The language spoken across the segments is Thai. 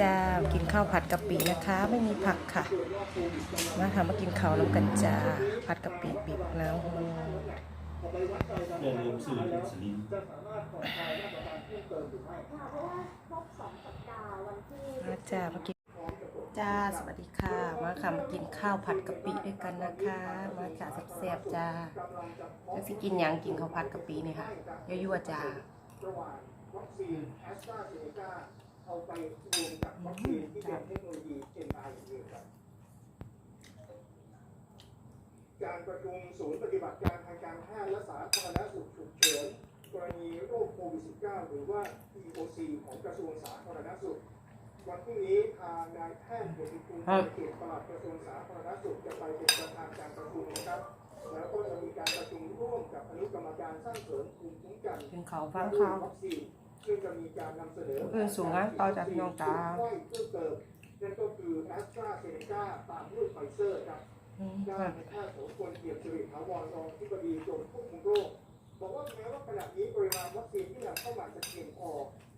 จ้า กินข้าวผัดกะปินะคะ ไม่มีผักค่ะ มาทำมากินข้าวน้ำกันจ้าผัดกะปิบีบน้ำอย่าลืมซื้ออินซูลินมาจ้ามากินจ้าสวัสดีค่ะ มาค่ะมากินข้าวผัดกะปิด้วยกันนะคะ มาจ้าแซ่บๆจ้าแล้วสิกินยังกินข้าวผัดกะปินี่ค่ะยั่วๆจ้า วัคซีนแอสตราเซเนกาเอาไปรวมกับวัคซีนที่เป็นเทคโนโลยี mRNA ครับการประชุมศูนย์ปฏิบัติการทางการแพทย์และสาธารณสุขฉุกเฉินกรณีโรคโควิด -19 หรือว่า EOC ของกระทรวงสาธารณสุข วันพรุ่งนี้ทางนายแพทย์เกียรติคุณเกียรติปลัดกระทรวงสาธารณสุขจะไปเป็นประธานการประชุมนะครับ แล้วก็จะมีการประชุมร่วมกับอนุกรรมการสร้างเสริมภูมิคุ้มกันกินข้าวฟังข้าววัคซีน ซึ่งจะมีการนำเสนอเออสูงนะต่อจากพี่น้องตา เพิ่มเติมนั่นก็คือแอสตราเซเนกาตามด้วยไฟเซอร์ครับ อืมด้านนายแพทย์โสพลเกียรติสิริถาวรรองที่บดีกรมควบคุมโรคบอกว่าแม้ว่าขณะนี้ปริมาณวัคซีนที่นำเข้ามาจะเพียงพอ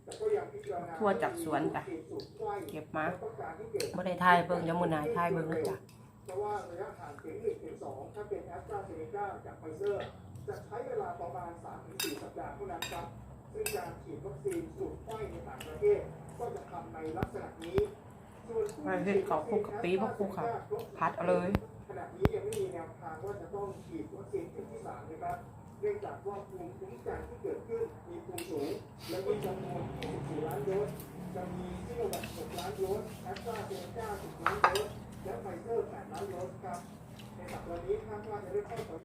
แต่ก็ยังพิจารณาทั่วจากสวนจ้ะ เก็บมาบ่ได้ทายเบิ่งเดี๋ยวมื้อหน้าให้ทายเบิ่งนะจ้ะเพราะว่าระยะห่างเข็มหนึ่งเข็มสองถ้าเป็นแอสตราเซเนกาจากไฟเซอร์ จะใช้เวลาประมาณ3-4สัปดาห์เท่านั้นครับ ซึ่งการฉีดวัคซีนสูตรไข้ในต่างประเทศ ก็จะทำในลักษณะนี้ส่วนผู้มาเฮ็ดข้าวคลุกกะปิบ่คลุกค่ะผัดเอาเลยขณะนี้ยังไม่มีแนวทางว่าจะต้องฉีดวัคซีนเข็มที่สามนะครับเนื่องจากว่าภูมิคุ้มกันที่เกิดขึ้นมีภูมิสูง และมีจำนวน 24 ล้านโดสจะมีซิโนแวค6ล้านโดสแอสตราเซเนกา10ล้านโดสและไฟเซอร์8ล้านโดสครับในสัปดาห์นี้คาดว่าจะได้เข้า